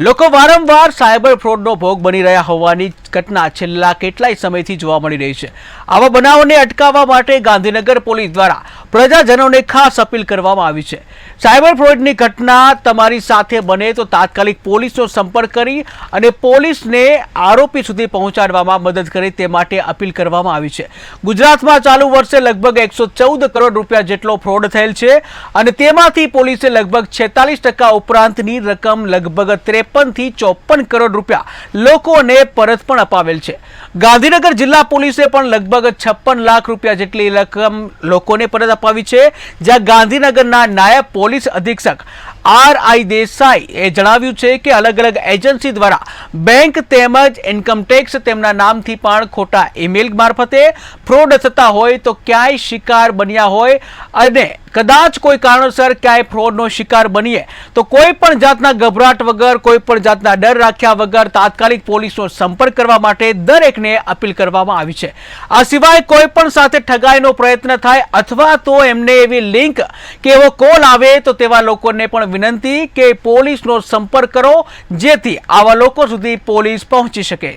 લોકો વારંવાર સાયબર ફ્રોડનો ભોગ બની રહ્યા હોવાની ઘટના છેલ્લા કેટલાય સમયથી જોવા મળી રહી છે. આવા બનાવોને અટકાવવા માટે ગાંધીનગર પોલીસ દ્વારા પ્રજાજનોને ખાસ અપીલ કરવામાં આવી છે. સાયબર ફ્રોડની ઘટના તમારી સાથે બને તો તાત્કાલિક પોલીસનો સંપર્ક કરી અને પોલીસને આરોપી સુધી પહોંચાડવામાં મદદ કરે તે માટે અપીલ કરવામાં આવી છે. ગુજરાતમાં ચાલુ વર્ષે લગભગ એકસો કરોડ રૂપિયા જેટલો ફ્રોડ થયેલ છે અને તેમાંથી પોલીસે લગભગ છેતાલીસ ઉપરાંતની રકમ લગભગ ત્રેપનથી ચોપન કરોડ રૂપિયા લોકોને પરત પણ અપાવેલ છે. ગાંધીનગર જિલ્લા પોલીસે પણ લગભગ છપ્પન લાખ રૂપિયા જેટલી રકમ લોકોને પરત અપાવી છે, જ્યાં ગાંધીનગરના નાયબ પોલીસ અધિક્ષક આર આઈ દેસાઈ એ જણાવ્યું છે કે અલગ અલગ એજન્સી દ્વારા બેંક તેમજ ઇન્કમટેક્સ તેમના નામથી પણ ખોટા ઈમેલ મારફતે ફ્રોડ થતા હોય તો ક્યાંય શિકાર બન્યા હોય અને કદાચ કોઈ કારણોસર ક્યાંય ફ્રોડનો શિકાર બનીએ. તો કોઈ પણ જાતના ગભરાટ વગર, કોઈ પણ જાતના ડર રાખ્યા વગર તાત્કાલિક પોલીસનો સંપર્ક કરવા માટે દરેકને અપીલ કરવામાં આવી છે. આ સિવાય કોઈ પણ સાથે ઠગાઈનો પ્રયત્ન થાય અથવા તો એમને એવી લિંક કે એવો કોલ આવે તો તેવા લોકોને પણ વિનંતી કે પોલીસનો સંપર્ક કરો, જેથી આવા લોકો સુધી પોલીસ પહોંચી શકે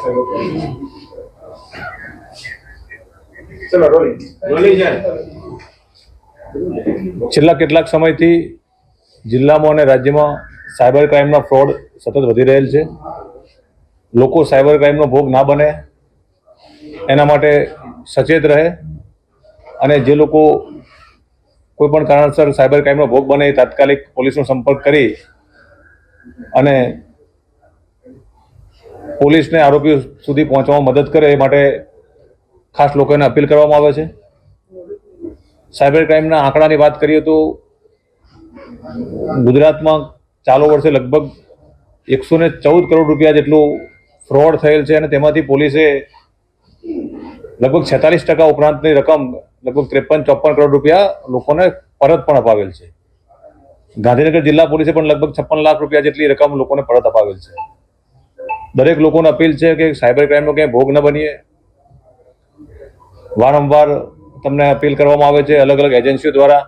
ચલો રોલિંગ રોલિંગ છે છેલ્લા કેટલાક સમયથી જિલ્લામાં અને રાજ્યમાં સાયબર ક્રાઇમના ફ્રોડ સતત વધી રહેલ છે. લોકો સાયબર ક્રાઇમનો ભોગ ના બને એના માટે સચેત રહે અને જે લોકો કોઈ પણ કારણસર સાયબર ક્રાઇમનો ભોગ બને એ તાત્કાલિક પોલીસનો સંપર્ક કરી અને પોલીસને આરોપીઓ સુધી પહોંચવામાં મદદ કરે એ માટે ખાસ લોકોને અપીલ કરવામાં આવે છે. સાયબર ક્રાઇમના આંકડાની વાત કરીએ તો ગુજરાતમાં ચાલુ વર્ષે લગભગ એકસો ને ચૌદ કરોડ રૂપિયા જેટલું ફ્રોડ થયેલ છે અને તેમાંથી પોલીસે લગભગ છેતાલીસ ટકા ઉપરાંતની રકમ લગભગ ત્રેપન ચોપન કરોડ રૂપિયા લોકોને પરત પણ અપાવેલ છે. ગાંધીનગર જિલ્લા પોલીસે પણ લગભગ છપ્પન લાખ રૂપિયા જેટલી રકમ લોકોને પરત અપાવેલ છે. દરેક લોકોને અપીલ છે કે સાયબર ક્રાઇમનો ક્યાંય ભોગ ન બનીએ. વારંવાર તમને અપીલ કરવામાં આવે છે, અલગ અલગ એજન્સીઓ દ્વારા.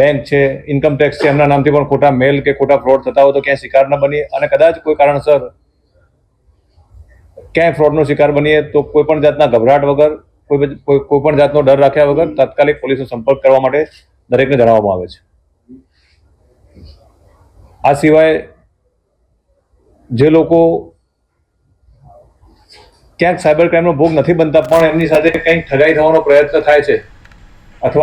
બેંક છે ઇન્કમ ટેક્સ છે, એમના નામથી પણ ખોટા મેલ કે ખોટા ફ્રોડ થતા હોય તો ક્યાંય શિકાર ન બની અને કદાચ કોઈ કારણસર ક્યાંય ફ્રોડનો શિકાર બનીએ તો કોઈ પણ જાતના ગભરાટ વગર કોઈ કોઈ પણ જાતનો ડર રાખ્યા વગર તાત્કાલિક પોલીસનો સંપર્ક કરવા માટે દરેકને જણાવવામાં આવે છે. આ સિવાય જે લોકો ક્યાંક સાયબર ક્રાઇમનો ભોગ નથી બનતા, પણ એમની સાથે કંઈક ઠગાઈ થવાનો પ્રયત્ન થાય છે.